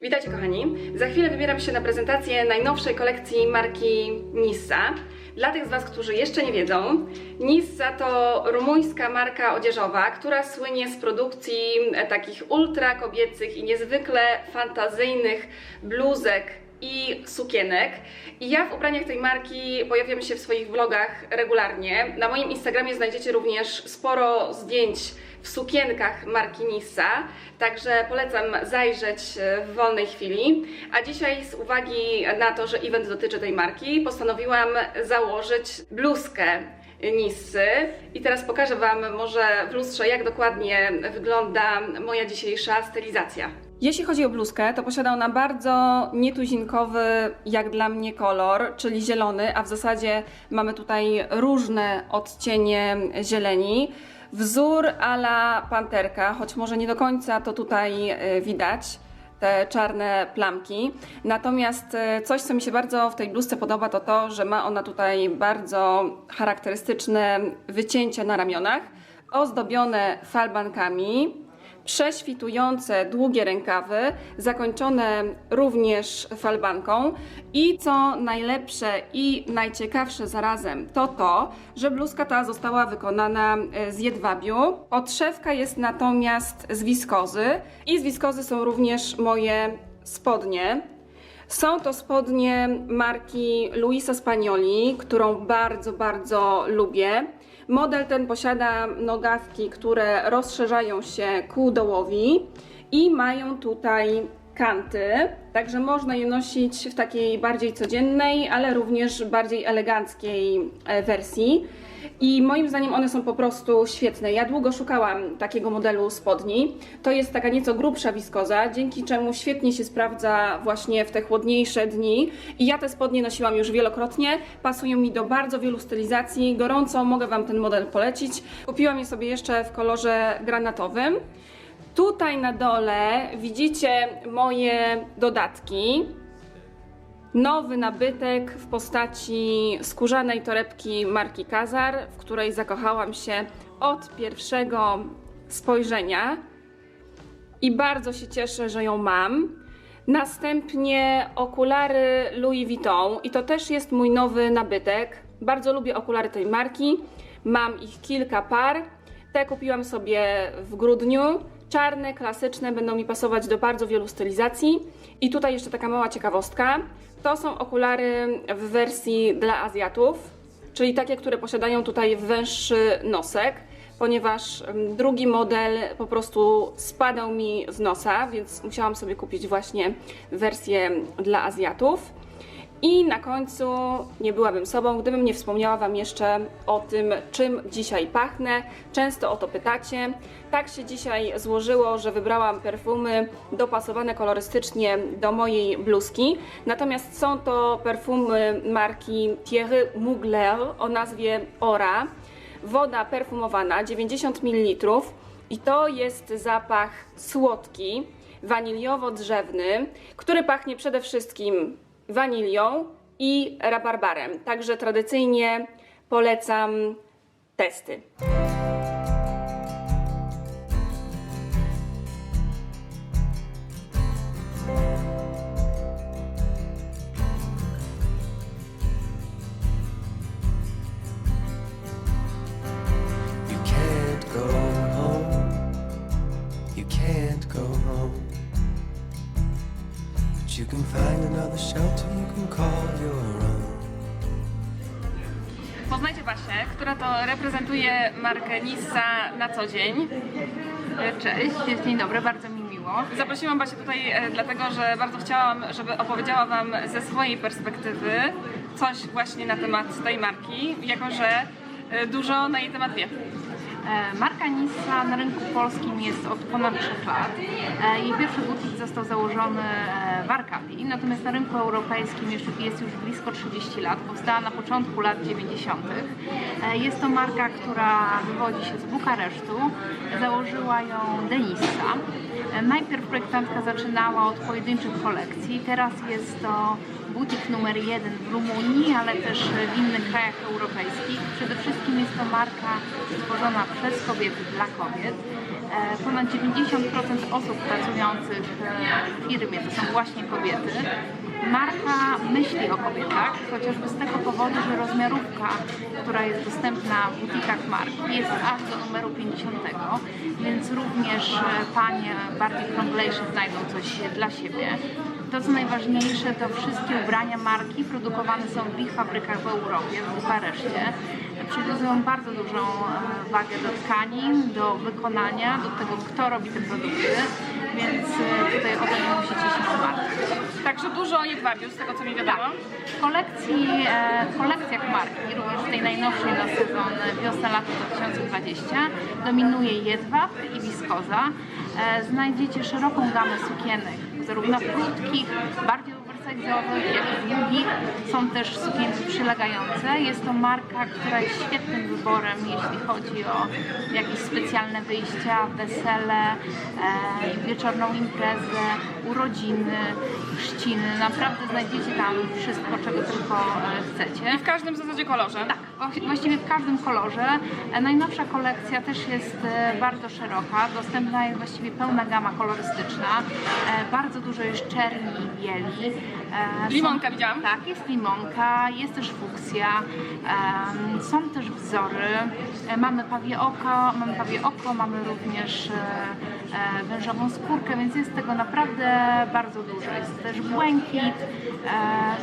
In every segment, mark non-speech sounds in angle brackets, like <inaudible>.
Witajcie kochani. Za chwilę wybieram się na prezentację najnowszej kolekcji marki Nissa. Dla tych z Was, którzy jeszcze nie wiedzą, Nissa to rumuńska marka odzieżowa, która słynie z produkcji takich ultra kobiecych i niezwykle fantazyjnych bluzek i sukienek. I ja w ubraniach tej marki pojawiam się w swoich vlogach regularnie. Na moim Instagramie znajdziecie również sporo zdjęć w sukienkach marki Nissa, także polecam zajrzeć e, w wolnej chwili. A dzisiaj z uwagi na to, że event dotyczy tej marki, postanowiłam założyć bluzkę Nissy i teraz pokażę Wam może w lustrze, jak dokładnie wygląda moja dzisiejsza stylizacja. Jeśli chodzi o bluzkę, to posiada ona bardzo nietuzinkowy, jak dla mnie, kolor, czyli zielony, a w zasadzie mamy tutaj różne odcienie zieleni. Wzór ala panterka, choć może nie do końca to tutaj y, widać te czarne plamki. Natomiast y, coś, co mi się bardzo w tej bluzce podoba, to to, że ma ona tutaj bardzo charakterystyczne wycięcia na ramionach, ozdobione falbankami, prześwitujące długie rękawy, zakończone również falbanką i co najlepsze i najciekawsze zarazem to to, że bluzka ta została wykonana e, z jedwabiu. Podszewka jest natomiast z wiskozy i z wiskozy są również moje spodnie. Są to spodnie marki Luisa Spagnoli, którą bardzo, bardzo lubię. Model ten posiada nogawki, które rozszerzają się ku dołowi i mają tutaj kanty, także można je nosić w takiej bardziej codziennej, ale również bardziej eleganckiej e, wersji. I moim zdaniem one są po prostu świetne. Ja długo szukałam takiego modelu spodni. To jest taka nieco grubsza wiskoza, dzięki czemu świetnie się sprawdza właśnie w te chłodniejsze dni. I ja te spodnie nosiłam już wielokrotnie. Pasują mi do bardzo wielu stylizacji. Gorąco mogę Wam ten model polecić. Kupiłam je sobie jeszcze w kolorze granatowym. Tutaj na dole widzicie moje dodatki. Nowy nabytek w postaci skórzanej torebki marki Kazar, w której zakochałam się od pierwszego spojrzenia i bardzo się cieszę, że ją mam. Następnie okulary Louis Vuitton i to też jest mój nowy nabytek. Bardzo lubię okulary tej marki. Mam ich kilka par. Te kupiłam sobie w grudniu. Czarne, klasyczne, będą mi pasować do bardzo wielu stylizacji. I tutaj jeszcze taka mała ciekawostka. To są okulary w wersji dla Azjatów, czyli takie, które posiadają tutaj węższy nosek, ponieważ mm, drugi model po prostu spadał mi z nosa, więc musiałam sobie kupić właśnie wersję dla Azjatów. I na końcu nie byłabym sobą, gdybym nie wspomniała Wam jeszcze o tym, czym dzisiaj pachnę. Często o to pytacie. Tak się dzisiaj złożyło, że wybrałam perfumy dopasowane kolorystycznie do mojej bluzki. Natomiast są to perfumy marki Thierry Mugler o nazwie Ora. Woda perfumowana 90 ml i to jest zapach słodki, waniliowo-drzewny, który pachnie przede wszystkim wanilią i rabarbarem. Także tradycyjnie polecam testy. Reprezentuje markę Nissa na co dzień. Cześć, dzień dobry, bardzo mi miło. Zaprosiłam Basię tutaj e, dlatego, że bardzo chciałam, żeby opowiedziała Wam ze swojej perspektywy coś właśnie na temat tej marki, jako że e, dużo na jej temat wie. E, Marka Nissa na rynku polskim jest od ponad 3 lat. E, Jej pierwszy butik został założony e, w Arkadii, natomiast na rynku europejskim jest już blisko 30 lat. Powstała na początku lat 90. E, Jest to marka, która wywodzi się z Bukaresztu. Założyła ją Denissa. Najpierw projektantka zaczynała od pojedynczych kolekcji, teraz jest to butik numer jeden w Rumunii, ale też w innych krajach europejskich. Przede wszystkim jest to marka stworzona przez kobiety dla kobiet. E, Ponad 90% osób pracujących w firmie to są właśnie kobiety. Marka myśli o kobietach, chociażby z tego powodu, że rozmiarówka, która jest dostępna w butikach marki, jest aż do numeru 50, więc również e, panie bardziej krąglejsze znajdą coś dla siebie. To co najważniejsze, to wszystkie ubrania marki produkowane są w ich fabrykach w Europie, w Bukareszcie. Przywiązują bardzo dużą e, wagę do tkanin, do wykonania, do tego, kto robi te produkty, więc e, tutaj o to nie musicie się martwić. Także dużo jedwabiu, z tego co mi wiadomo. Tak. W kolekcji, e, kolekcjach marki, również w tej najnowszej na sezon wiosna-lato 2020, dominuje jedwab i wiskoza. E, znajdziecie szeroką gamę sukienek, zarówno krótkich, bardziej oversize'owych, jak i długich. Są też sukienki przylegające. Jest to marka, która jest świetnym wyborem, jeśli chodzi o jakieś specjalne wyjścia, wesele, e, wieczorną imprezę, urodziny, chrzciny. Naprawdę znajdziecie tam wszystko, czego tylko e, chcecie. W każdym w zasadzie kolorze. Tak, właściwie w każdym kolorze. E, Najnowsza kolekcja też jest e, bardzo szeroka. Dostępna jest właściwie pełna gama kolorystyczna. E, Bardzo dużo jest czerni i bieli. E, są- Limonka widziałam. Tak, jest limonka, jest też fuksja. Są też wzory. Mamy pawie oko, mamy pawie oko, mamy również wężową skórkę, więc jest tego naprawdę bardzo dużo. Jest też błękit,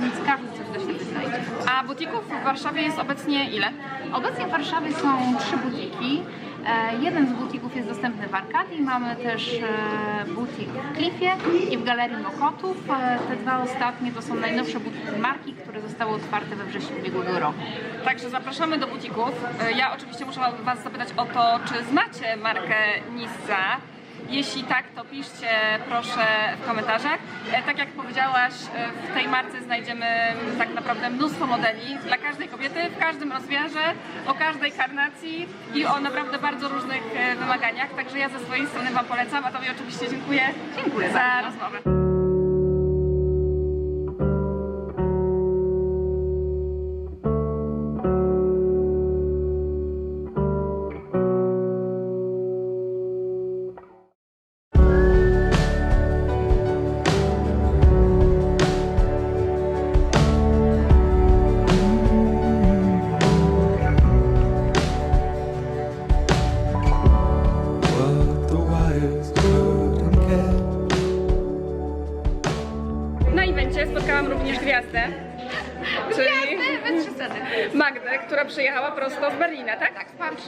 więc każdy coś dla siebie znajdzie. A butików w Warszawie jest obecnie ile? Obecnie w Warszawie są trzy butiki. E, Jeden z butików jest dostępny w Arkadii, mamy też e, butik w Klifie i w Galerii Mokotów. E, Te dwa ostatnie to są najnowsze butiki marki, które zostały otwarte we wrześniu ubiegłego roku. Także zapraszamy do butików. Ja oczywiście muszę Was zapytać o to, czy znacie markę Nissa. Jeśli tak, to piszcie proszę w komentarzach. E, Tak jak powiedziałaś, e, w tej marce znajdziemy tak naprawdę mnóstwo modeli dla każdej kobiety, w każdym rozmiarze, o każdej karnacji i o naprawdę bardzo różnych e, wymaganiach. Także ja ze swojej strony Wam polecam, a Tobie oczywiście dziękuję, Dziękuję za bardzo. rozmowę.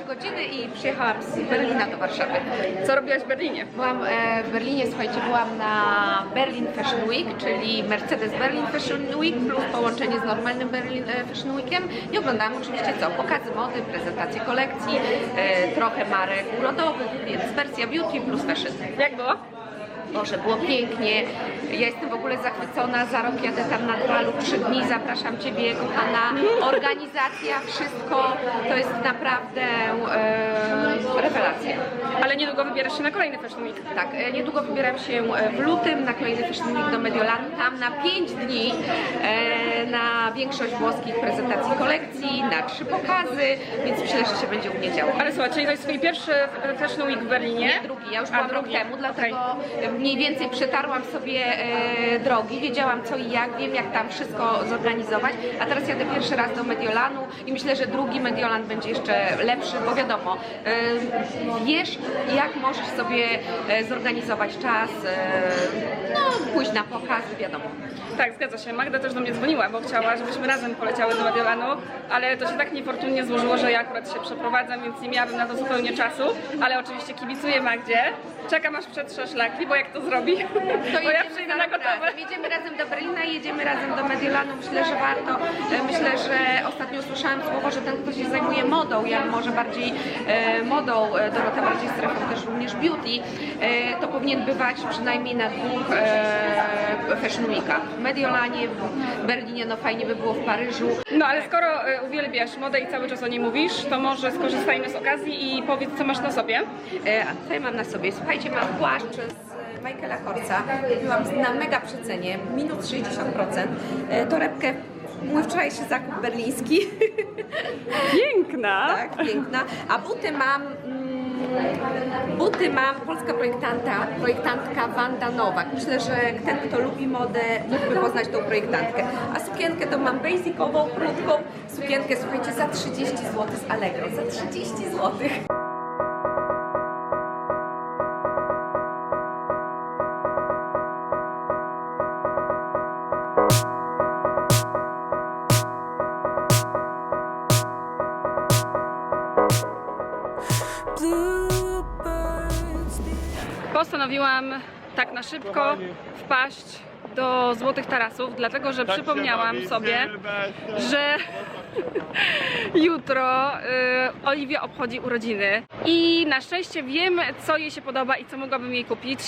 3 godziny i przyjechałam z Berlina do Warszawy. Co robiłaś w Berlinie? Byłam e, w Berlinie, słuchajcie, byłam na Berlin Fashion Week, czyli Mercedes Berlin Fashion Week plus połączenie z normalnym Berlin e, Fashion Weekiem i oglądałam oczywiście co? Pokazy mody, prezentacje kolekcji, e, trochę marek urodowych, więc wersja beauty plus fashion. Jak było? Boże, było pięknie. Ja jestem w ogóle zachwycona. Za rok jadę tam na dwa lub trzy dni. Zapraszam Ciebie, kochana. Organizacja, wszystko to jest naprawdę e, rewelacja. Ale niedługo wybierasz się na kolejny Fashion Week. Tak, e, niedługo wybieram się e, w lutym na kolejny Fashion Week do Mediolanu. Tam na 5 dni e, na większość włoskich prezentacji kolekcji, na trzy pokazy, więc myślę, że się będzie u mnie działo. Ale słuchaj, czyli to jest twój pierwszy Fashion Week w Berlinie? Nie, drugi. Ja już A, byłam rok temu, dlatego Okej. Mniej więcej przetarłam sobie e, drogi, wiedziałam co i jak, wiem jak tam wszystko zorganizować, a teraz jadę pierwszy raz do Mediolanu i myślę, że drugi Mediolan będzie jeszcze lepszy, bo wiadomo, e, wiesz jak możesz sobie e, zorganizować czas, no pójść na pokazy, wiadomo. Tak, zgadza się. Magda też do mnie dzwoniła, bo chciała, żebyśmy razem poleciały do Mediolanu, ale to się tak niefortunnie złożyło, że ja akurat się przeprowadzam, więc nie miałabym na to zupełnie czasu, ale oczywiście kibicuję Magdzie. Czekam aż przetrze szlaki, bo jak to zrobi, To bo ja przyjdę na gotowe. razem. Jedziemy razem do Berlina, jedziemy razem do Mediolanu. Myślę, że warto. E, Myślę, że ostatnio usłyszałam słowo, że ten, kto się zajmuje modą, ja może bardziej e, modą, e, Dorota bardziej strefą też również beauty, e, to powinien bywać przynajmniej na dwóch e, Fashion Weekach. W Mediolanie, w Berlinie, no fajnie by było w Paryżu. No ale skoro e, uwielbiasz modę i cały czas o niej mówisz, to może skorzystajmy z okazji i powiedz, co masz na sobie. E, A co ja mam na sobie? Słuchajcie, mam płaszcz z Michaela Korsa. Kupiłam na mega przecenie, minus 60%. E, Torebkę, mój wczorajszy zakup berliński. <laughs> Piękna! tak, piękna. A buty mam mm, buty mam polska projektanta, projektantka Wanda Nowak. Myślę, że ten, kto lubi modę, mógłby poznać tą projektantkę. A sukienkę to mam basicową, krótką. Sukienkę, słuchajcie, za 30 zł z Allegro. Za 30 zł. Postanowiłam tak na szybko wpaść do Złotych Tarasów, dlatego że przypomniałam sobie, że <laughs> jutro y, Oliwia obchodzi urodziny i na szczęście wiem, co jej się podoba i co mogłabym jej kupić.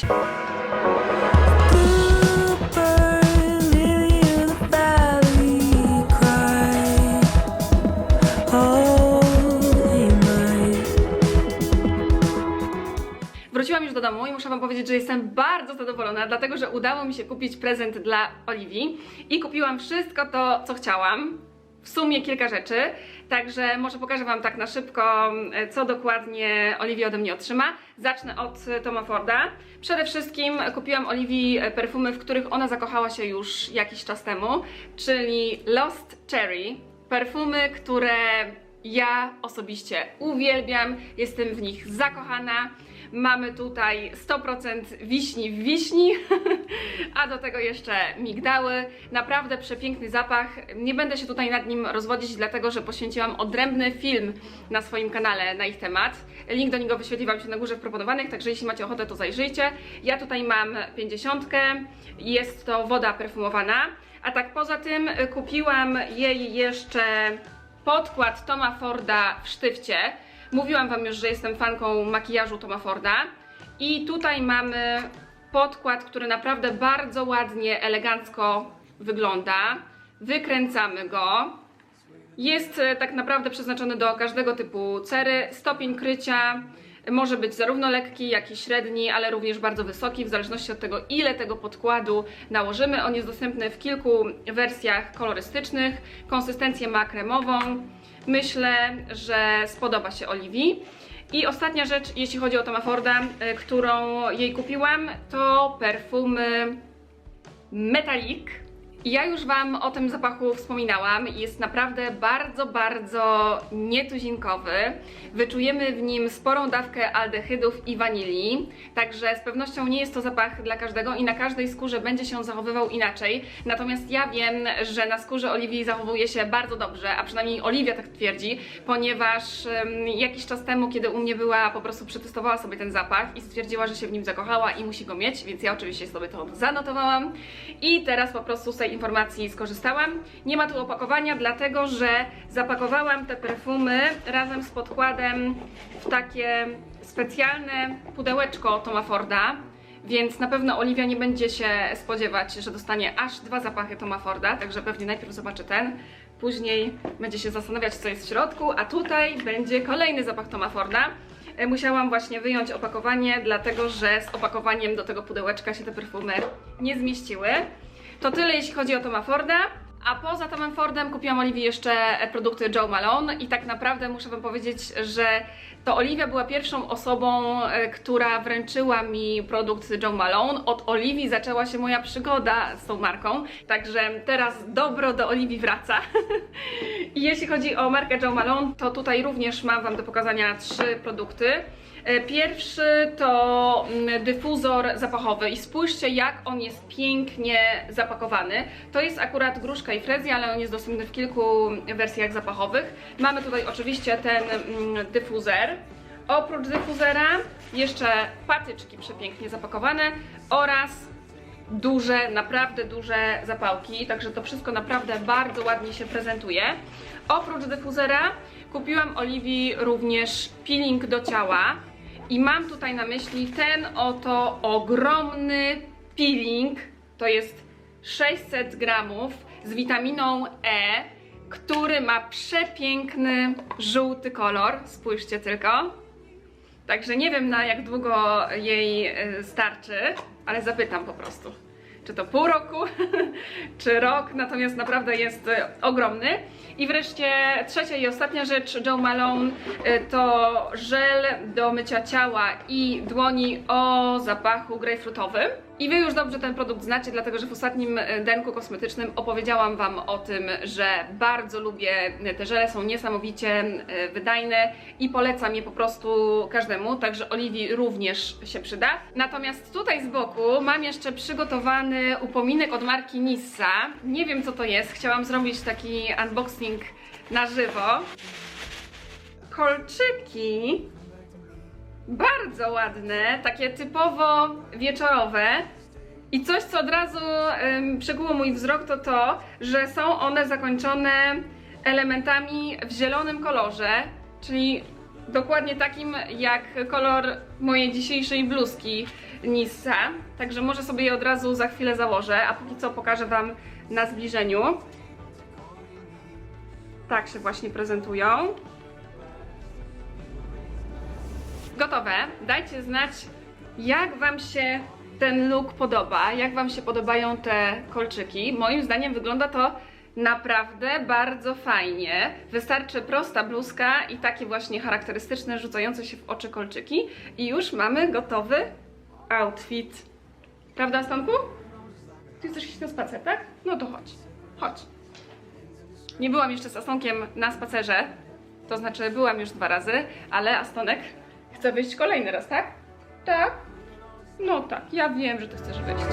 Do domu i muszę Wam powiedzieć, że jestem bardzo zadowolona, dlatego że udało mi się kupić prezent dla Oliwii i kupiłam wszystko to, co chciałam. W sumie kilka rzeczy, także może pokażę Wam tak na szybko, e, co dokładnie Oliwia ode mnie otrzyma. Zacznę od Toma Forda. Przede wszystkim kupiłam Oliwii e, perfumy, w których ona zakochała się już jakiś czas temu, czyli Lost Cherry. Perfumy, które ja osobiście uwielbiam, jestem w nich zakochana. Mamy tutaj 100% wiśni w wiśni, <laughs> a do tego jeszcze migdały. Naprawdę przepiękny zapach. Nie będę się tutaj nad nim rozwodzić, dlatego że poświęciłam odrębny film na swoim kanale na ich temat. Link do niego wyświetli Wam się na górze w proponowanych, także jeśli macie ochotę, to zajrzyjcie. Ja tutaj mam 50, jest to woda perfumowana. A tak poza tym kupiłam jej jeszcze podkład Toma Forda w sztywcie. Mówiłam Wam już, że jestem fanką makijażu Toma Forda. I tutaj mamy podkład, który naprawdę bardzo ładnie, elegancko wygląda. Wykręcamy go. Jest e, tak naprawdę przeznaczony do każdego typu cery. Stopień krycia może być zarówno lekki, jak i średni, ale również bardzo wysoki, w zależności od tego, ile tego podkładu nałożymy. On jest dostępny w kilku wersjach kolorystycznych. Konsystencję ma kremową. Myślę, że spodoba się Oliwii. I ostatnia rzecz, jeśli chodzi o Toma Forda, y, którą jej kupiłam, to perfumy Metalik. Ja już Wam o tym zapachu wspominałam. Jest naprawdę bardzo, bardzo nietuzinkowy. Wyczujemy w nim sporą dawkę aldehydów i wanilii, także z pewnością nie jest to zapach dla każdego i na każdej skórze będzie się zachowywał inaczej. Natomiast ja wiem, że na skórze Oliwii zachowuje się bardzo dobrze, a przynajmniej Oliwia tak twierdzi, ponieważ em, jakiś czas temu, kiedy u mnie była, po prostu przetestowała sobie ten zapach i stwierdziła, że się w nim zakochała i musi go mieć, więc ja oczywiście sobie to zanotowałam i teraz po prostu tej informacji skorzystałam. Nie ma tu opakowania, dlatego że zapakowałam te perfumy razem z podkładem w takie specjalne pudełeczko Toma Forda. Więc na pewno Oliwia nie będzie się spodziewać, że dostanie aż dwa zapachy Toma Forda, także pewnie najpierw zobaczy ten, później będzie się zastanawiać, co jest w środku, a tutaj będzie kolejny zapach Toma Forda. E, Musiałam właśnie wyjąć opakowanie, dlatego że z opakowaniem do tego pudełeczka się te perfumy nie zmieściły. To tyle jeśli chodzi o Toma Forda. A poza Tomem Fordem kupiłam Oliwii jeszcze produkty Joe Malone i tak naprawdę muszę Wam powiedzieć, że to Oliwia była pierwszą osobą, e, która wręczyła mi produkt Joe Malone. Od Oliwii zaczęła się moja przygoda z tą marką, także teraz dobro do Oliwii wraca. <laughs> I jeśli chodzi o markę Joe Malone, to tutaj również mam Wam do pokazania trzy produkty. E, Pierwszy to mm, dyfuzor zapachowy i spójrzcie jak on jest pięknie zapakowany. To jest akurat gruszka i frezja, ale on jest dostępny w kilku wersjach zapachowych. Mamy tutaj oczywiście ten mm, dyfuzer. Oprócz dyfuzera jeszcze patyczki przepięknie zapakowane oraz duże, naprawdę duże zapałki, także to wszystko naprawdę bardzo ładnie się prezentuje. Oprócz dyfuzera kupiłam Oliwii również peeling do ciała i mam tutaj na myśli ten oto ogromny peeling, to jest 600 gramów z witaminą E, który ma przepiękny żółty kolor, spójrzcie tylko. Także nie wiem na jak długo jej y, starczy, ale zapytam po prostu. Czy to pół roku, <laughs> czy rok, natomiast naprawdę jest e, ogromny. I wreszcie trzecia i ostatnia rzecz Joe Malone e, to żel do mycia ciała i dłoni o zapachu grejpfrutowym. I wy już dobrze ten produkt znacie, dlatego że w ostatnim e, denku kosmetycznym opowiedziałam wam o tym, że bardzo lubię te żele, są niesamowicie e, wydajne i polecam je po prostu każdemu, także Oliwii również się przyda. Natomiast tutaj z boku mam jeszcze przygotowany upominek od marki Nissa. Nie wiem co to jest, chciałam zrobić taki unboxing na żywo. Kolczyki bardzo ładne, takie typowo wieczorowe. I coś, co od razu ym, przykuło mój wzrok, to to, że są one zakończone elementami w zielonym kolorze, czyli dokładnie takim jak kolor mojej dzisiejszej bluzki Nissa. Także może sobie je od razu za chwilę założę, a póki co pokażę Wam na zbliżeniu. Tak się właśnie prezentują. Gotowe. Dajcie znać, jak Wam się ten look podoba, jak Wam się podobają te kolczyki. Moim zdaniem wygląda to naprawdę bardzo fajnie. Wystarczy prosta bluzka i takie właśnie charakterystyczne, rzucające się w oczy kolczyki i już mamy gotowy outfit. Prawda, Stanku? Ty chcesz iść na spacer, tak? No to chodź. Chodź. Nie byłam jeszcze z Astonkiem na spacerze, to znaczy byłam już dwa razy, ale Astonek chce wyjść kolejny raz, tak? Tak? No tak, ja wiem, że ty chcesz wyjść.